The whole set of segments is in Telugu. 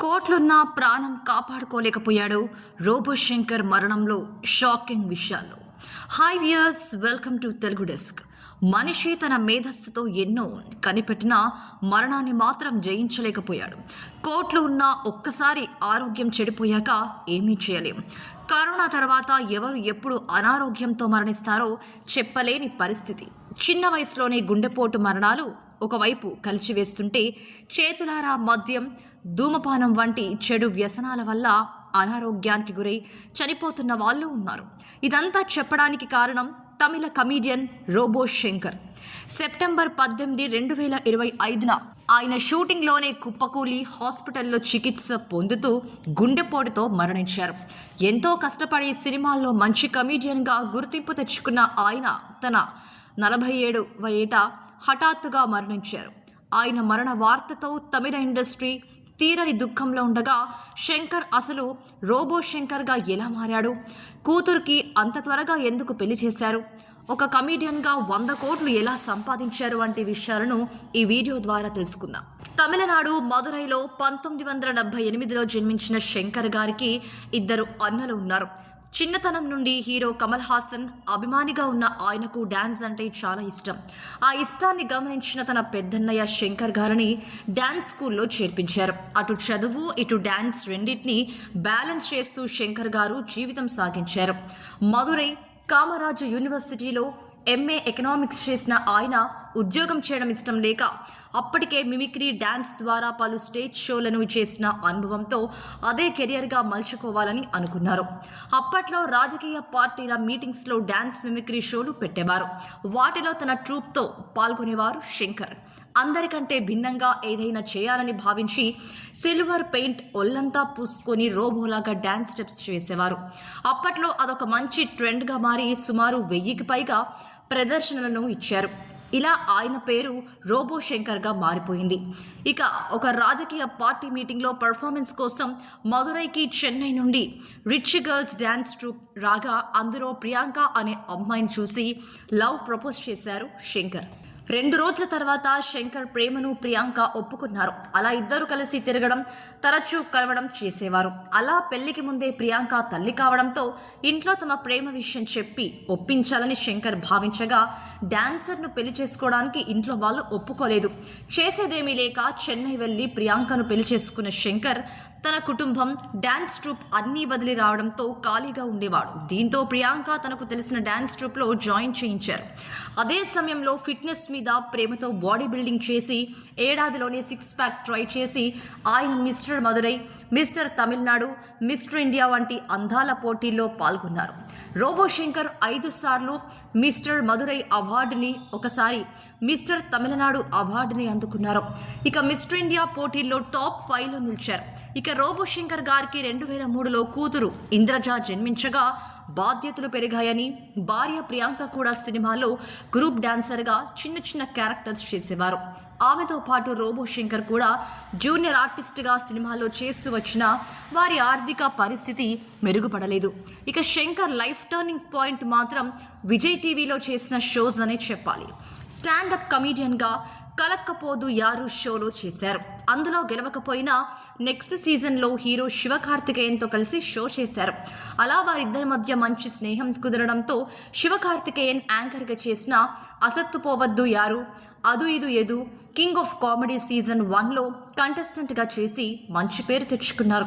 కోట్లున్న ప్రాణం కాపాడుకోలేకపోయాడు రోబో శంకర్ మరణంలో షాకింగ్ విషయాలు. Hi viewers welcome to Telugu desk. మనిషి తన మేధస్సుతో ఎన్నో కనిపెట్టినా మరణాన్ని మాత్రం జయించలేకపోయాడు. కోట్లు ఉన్నా ఒక్కసారి ఆరోగ్యం చెడిపోయాక ఏమీ చేయలేం. కరోనా తర్వాత ఎవరు ఎప్పుడు అనారోగ్యంతో మరణిస్తారో చెప్పలేని పరిస్థితి. చిన్న వయసులోనే గుండెపోటు మరణాలు ఒకవైపు కలిచివేస్తుంటే చేతులారా మద్యం ధూమపానం వంటి చెడు వ్యసనాల వల్ల అనారోగ్యానికి గురై చనిపోతున్న వాళ్ళు ఉన్నారు. ఇదంతా చెప్పడానికి కారణం Tamil comedian robo Shankar. September పద్దెనిమిది రెండు వేల ఇరవై ఐదున ఆయన షూటింగ్లోనే కుప్పకూలి హాస్పిటల్లో చికిత్స పొందుతూ గుండెపోటుతో మరణించారు. ఎంతో కష్టపడి సినిమాల్లో మంచి కమీడియన్గా గుర్తింపు తెచ్చుకున్న ఆయన తన నలభై ఏడు ఏట హఠాత్తుగా మరణించారు. ఆయన మరణ వార్తతో తమిళ ఇండస్ట్రీ తీరని దుఃఖంలో ఉండగా శంకర్ అసలు రోబో శంకర్గా ఎలా మారాడు? కూతురికి అంత త్వరగా ఎందుకు పెళ్ళి చేశారు? ఒక కమీడియన్గా వంద కోట్లు ఎలా సంపాదించారు వంటి విషయాలను ఈ వీడియో ద్వారా తెలుసుకుందాం. తమిళనాడు మదురైలో పంతొమ్మిది వందల డెబ్బై ఎనిమిదిలో జన్మించిన శంకర్ గారికి ఇద్దరు అన్నలు ఉన్నారు. చిన్నతనం నుండి హీరో కమల్ హాసన్ అభిమానిగా ఉన్న ఆయనకు డ్యాన్స్ అంటే చాలా ఇష్టం. ఆ ఇష్టాన్ని గమనించిన తన పెద్దన్నయ్య శంకర్ గారిని డ్యాన్స్ స్కూల్లో చేర్పించారు. అటు చదువు ఇటు డ్యాన్స్ రెండింటిని బ్యాలెన్స్ చేస్తూ శంకర్ గారు జీవితం సాగించారు. మధురై కామరాజు యూనివర్సిటీలో ఎంఏ ఎకనామిక్స్ చేసిన ఆయన ఉద్యోగం చేయడం ఇష్టం లేక అప్పటికే మిమిక్రీ డ్యాన్స్ ద్వారా పలు స్టేజ్ షోలను చేసిన అనుభవంతో అదే కెరియర్గా మలుచుకోవాలని అనుకున్నారు. అప్పట్లో రాజకీయ పార్టీల మీటింగ్స్లో డ్యాన్స్ మిమిక్రీ షోలు పెట్టేవారు. వాటిలో తన ట్రూప్తో పాల్గొనేవారు శంకర్. అందరికంటే భిన్నంగా ఏదైనా చేయాలని భావించి సిల్వర్ పెయింట్ ఒళ్ళంతా పూసుకొని రోబోలాగా డ్యాన్స్ స్టెప్స్ చేసేవారు. అప్పట్లో అదొక మంచి ట్రెండ్గా మారి సుమారు వెయ్యికి పైగా ప్రదర్శనలను ఇచ్చారు. ఇలా ఆయన పేరు రోబో శంకర్గా మారిపోయింది. ఇక ఒక రాజకీయ పార్టీ మీటింగ్లో పర్ఫార్మెన్స్ కోసం మదురైకి చెన్నై నుండి రిచ్ గర్ల్స్ డ్యాన్స్ ట్రూప్ రాగా అందులో ప్రియాంక అనే అమ్మాయిని చూసి లవ్ ప్రపోజ్ చేశారు శంకర్. రెండు రోజుల తర్వాత శంకర్ ప్రేమను ప్రియాంక ఒప్పుకున్నారు. అలా ఇద్దరు కలిసి తిరగడం తరచూ కలవడం చేసేవారు. అలా పెళ్ళికి ముందే ప్రియాంక తల్లి కావడంతో ఇంట్లో తమ ప్రేమ విషయం చెప్పి ఒప్పించాలని శంకర్ భావించగా డాన్సర్ను పెళ్ళి చేసుకోవడానికి ఇంట్లో వాళ్ళు ఒప్పుకోలేదు. చేసేదేమీ లేక చెన్నై వెళ్ళి ప్రియాంకను పెళ్ళి చేసుకున్న శంకర్ తన కుటుంబం డ్యాన్స్ ట్రూప్ అన్నీ వదిలి రావడంతో ఖాళీగా ఉండేవాడు. దీంతో ప్రియాంక తనకు తెలిసిన డ్యాన్స్ ట్రూప్లో జాయిన్ చేయించారు. అదే సమయంలో ఫిట్నెస్ మీద ప్రేమతో బాడీ బిల్డింగ్ చేసి ఏడాదిలోనే సిక్స్ ప్యాక్ ట్రై చేసి ఆయన mister Madurai mister Tamil Nadu mister India వంటి అందాల పోటీల్లో పాల్గొన్నారు. రోబో శంకర్ ఐదు సార్లు మిస్టర్ మధురై అవార్డుని ఒకసారి మిస్టర్ తమిళనాడు అవార్డుని అందుకున్నారు. ఇక మిస్టర్ ఇండియా పోటీల్లో టాప్ ఫైవ్లో నిలిచారు. ఇక రోబో శంకర్ గారికి రెండు వేల మూడులో కూతురు ఇంద్రజ జన్మించగా బాధ్యతలు పెరిగాయని భార్య ప్రియాంక కూడా సినిమాలో గ్రూప్ డాన్సర్గా చిన్న చిన్న క్యారెక్టర్స్ చేసేవారు. ఆమెతో పాటు రోబో శంకర్ కూడా జూనియర్ ఆర్టిస్ట్గా సినిమాలో చేస్తూ వచ్చిన వారి ఆర్థిక పరిస్థితి మెరుగుపడలేదు. ఇక శంకర్ లైఫ్ టర్నింగ్ పాయింట్ మాత్రం విజయ్ టీవీలో చేసిన షోస్ అనే చెప్పాలి. స్టాండప్ కమీడియన్గా కలక్కపోదు యారు షోలో చేశారు. అందులో గెలవకపోయినా నెక్స్ట్ సీజన్లో హీరో శివకార్తికేయన్తో కలిసి షో చేశారు. అలా వారిద్దరి మధ్య మంచి స్నేహం కుదరడంతో శివకార్తికేయన్ యాంకర్గా చేసిన అసత్తు పోవద్దు యారు అదు ఇదు ఎదు కింగ్ ఆఫ్ కామెడీ సీజన్ వన్లో కంటెస్టెంట్గా చేసి మంచి పేరు తెచ్చుకున్నారు.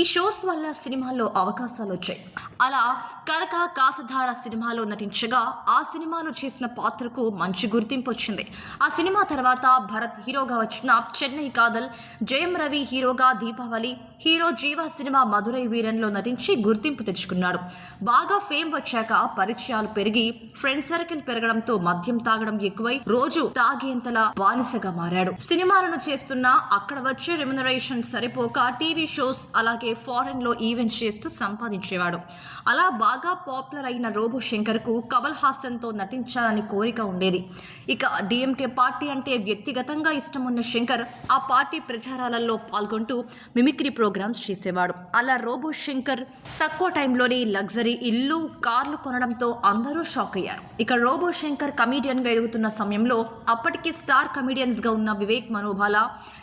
ఈ షోస్ వల్ల సినిమాల్లో అవకాశాలు వచ్చాయి అలా కనక కాసధార సినిమాలో నటించగా ఆ సినిమాలో చేసిన పాత్రకు మంచి గుర్తింపు వచ్చింది ఆ సినిమా తర్వాత భరత్ హీరోగా వచ్చిన చెన్నై కాదల్ జయం రవి హీరోగా దీపావళి హీరో జీవా సినిమా మధురై వీరన్లో నటించి గుర్తింపు తెచ్చుకున్నాడు బాగా ఫేమ్ వచ్చాక పరిచయాలు పెరిగి ఫ్రెండ్ సర్కిల్ పెరగడంతో మద్యం తాగడం ఎక్కువై రోజు తాగేంతలా బానిసగా మారాడు. సినిమాలను చేస్తున్నా అక్కడ వచ్చే రెమ్యునరేషన్ సరిపోక టీవీ షోస్ అలాగే ఫారెన్లో ఈవెంట్స్ చేస్తూ సంపాదించేవాడు. అలా బాగా పాపులర్ అయిన రోబో శంకర్కు కమల్ హాసన్తో నటించాలని కోరిక ఉండేది. ఇక డిఎంకే పార్టీ అంటే వ్యక్తిగతంగా ఇష్టం ఉన్న శంకర్ ఆ పార్టీ ప్రచారాలలో పాల్గొంటూ మిమిక్రీ ప్రోగ్రామ్స్ చేసేవాడు. అలా రోబో శంకర్ తక్కువ టైంలోనే లగ్జరీ ఇల్లు కార్లు కొనడంతో అందరూ షాక్ అయ్యారు. ఇక రోబో శంకర్ కమీడియన్గా ఎదుగుతున్న సమయంలో అప్పటికే స్టార్ కమీడియన్స్ గా ఉన్న వివేక్ మనోభాల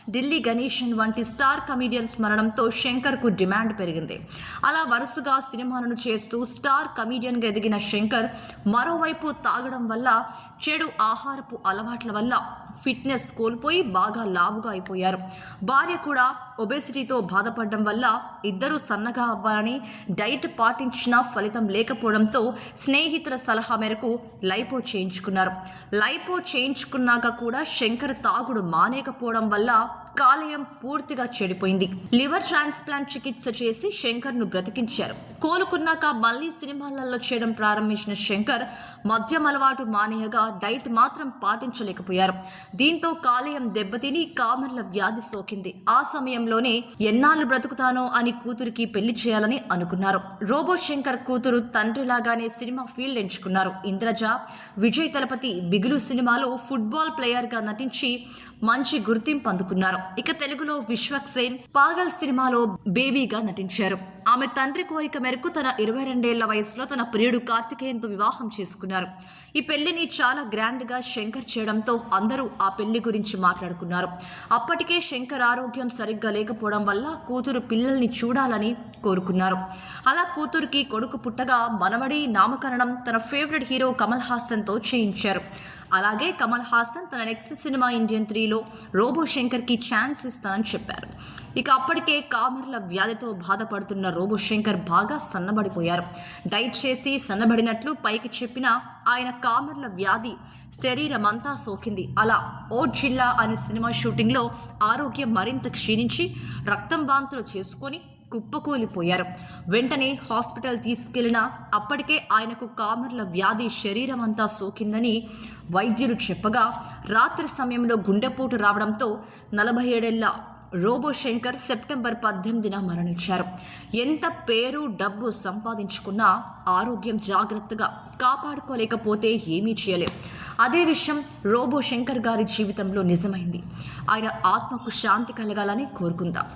ఢిల్లీ గణేషన్ వంటి స్టార్ కమీడియన్స్ మరణంతో శంకర్కు డిమాండ్ పెరిగింది. అలా వరుసగా సినిమాలను చేస్తూ స్టార్ కమీడియన్గా ఎదిగిన శంకర్ మరోవైపు తాగడం వల్ల చెడు ఆహారపు అలవాట్ల వల్ల ఫిట్నెస్ కోల్పోయి బాగా లావుగా అయిపోయారు. భార్య కూడా ఒబేసిటీతో బాధపడడం వల్ల ఇద్దరూ సన్నగా అవ్వాలని డైట్ పాటించినా ఫలితం లేకపోవడంతో స్నేహితుల సలహా మేరకు లైపో చేయించుకున్నారు. లైపో చేయించుకున్నాక కూడా శంకర్ తాగుడు మానేకపోవడం వల్ల కాలేయం పూర్తిగా చెడిపోయింది. లివర్ ట్రాన్స్ప్లాంట్ చికిత్స చేసి శంకర్ను బ్రతికించారు. కోలుకున్నాక మళ్ళీ సినిమాలలో చేయడం ప్రారంభించిన శంకర్ మద్యం అలవాటు మానేయగా డైట్ మాత్రం పాటించలేకపోయారు. దీంతో కాలేయం దెబ్బతిని కామర్ల వ్యాధి సోకింది. ఆ సమయంలోనే ఎన్నాళ్ళు బ్రతుకుతానో అని కూతురికి పెళ్ళి చేయాలని అనుకున్నారు. రోబో శంకర్ కూతురు తండ్రిలాగానే సినిమా ఫీల్డ్ ఎంచుకున్నారు. ఇంద్రజ విజయ్ తలపతి బిగులు సినిమాలో ఫుట్బాల్ ప్లేయర్గా నటించి మంచి గుర్తింపు అందుకున్నారు. ఇక తెలుగులో విశ్వక్ సేన్ పాగల్ సినిమాలో బేబీగా నటించారు. ఆమె తండ్రి కోరిక మేరకు తన ఇరవై రెండేళ్ళ వయసులో తన ప్రియుడు కార్తికేయంతో వివాహం చేసుకున్నారు. ఈ పెళ్ళిని చాలా గ్రాండ్గా శంకర్ చేయడంతో అందరూ ఆ పెళ్ళి గురించి మాట్లాడుకున్నారు. అప్పటికే శంకర్ ఆరోగ్యం సరిగ్గా లేకపోవడం వల్ల కూతురు పిల్లల్ని చూడాలని కోరుకున్నారు. అలా కూతురికి కొడుకు పుట్టగా మనవడి నామకరణం తన ఫేవరెట్ హీరో కమల్ హాసన్తో చేయించారు. అలాగే కమల్ హాసన్ తన నెక్స్ట్ సినిమా ఇండియన్ త్రీలో రోబో శంకర్కి ఛాన్స్ ఇస్తానని చెప్పారు. ఇక అప్పటికే కామర్ల వ్యాధితో బాధపడుతున్న రోబో శంకర్ బాగా సన్నబడిపోయారు. డైట్ చేసి సన్నబడినట్లు పైకి చెప్పిన ఆయన కామర్ల వ్యాధి శరీరం అంతా సోకింది. అలా ఓ జిల్లా అనే సినిమా షూటింగ్లో ఆరోగ్యం మరింత క్షీణించి రక్తం బాంతులు చేసుకొని కుప్పకూలిపోయారు. వెంటనే హాస్పిటల్ తీసుకెళ్ళినా అప్పటికే ఆయనకు కామర్ల వ్యాధి శరీరం అంతా సోకిందని వైద్యులు చెప్పగా రాత్రి సమయంలో గుండెపోటు రావడంతో నలభై ఏడేళ్ళ రోబో శంకర్ సెప్టెంబర్ పద్దెనిమిదిన మరణించారు. ఎంత పేరు డబ్బు సంపాదించుకున్నా ఆరోగ్యం జాగ్రత్తగా కాపాడుకోలేకపోతే ఏమీ చేయలేం. అదే విషయం రోబో శంకర్ గారి జీవితంలో నిజమైంది. ఆయన ఆత్మకు శాంతి కలగాలని కోరుకుందాం.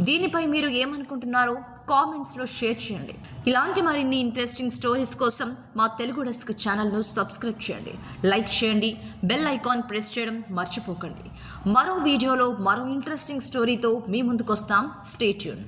దీనిపై మీరు ఏమనుకుంటున్నారో కామెంట్స్లో షేర్ చేయండి. ఇలాంటి మరిన్ని ఇంట్రెస్టింగ్ స్టోరీస్ కోసం మా తెలుగు డెస్క్ ఛానల్ను సబ్స్క్రైబ్ చేయండి. లైక్ చేయండి. బెల్ ఐకాన్ ప్రెస్ చేయడం మర్చిపోకండి. మరో వీడియోలో మరో ఇంట్రెస్టింగ్ స్టోరీతో మీ ముందుకు వస్తాం స్టేట్యూన్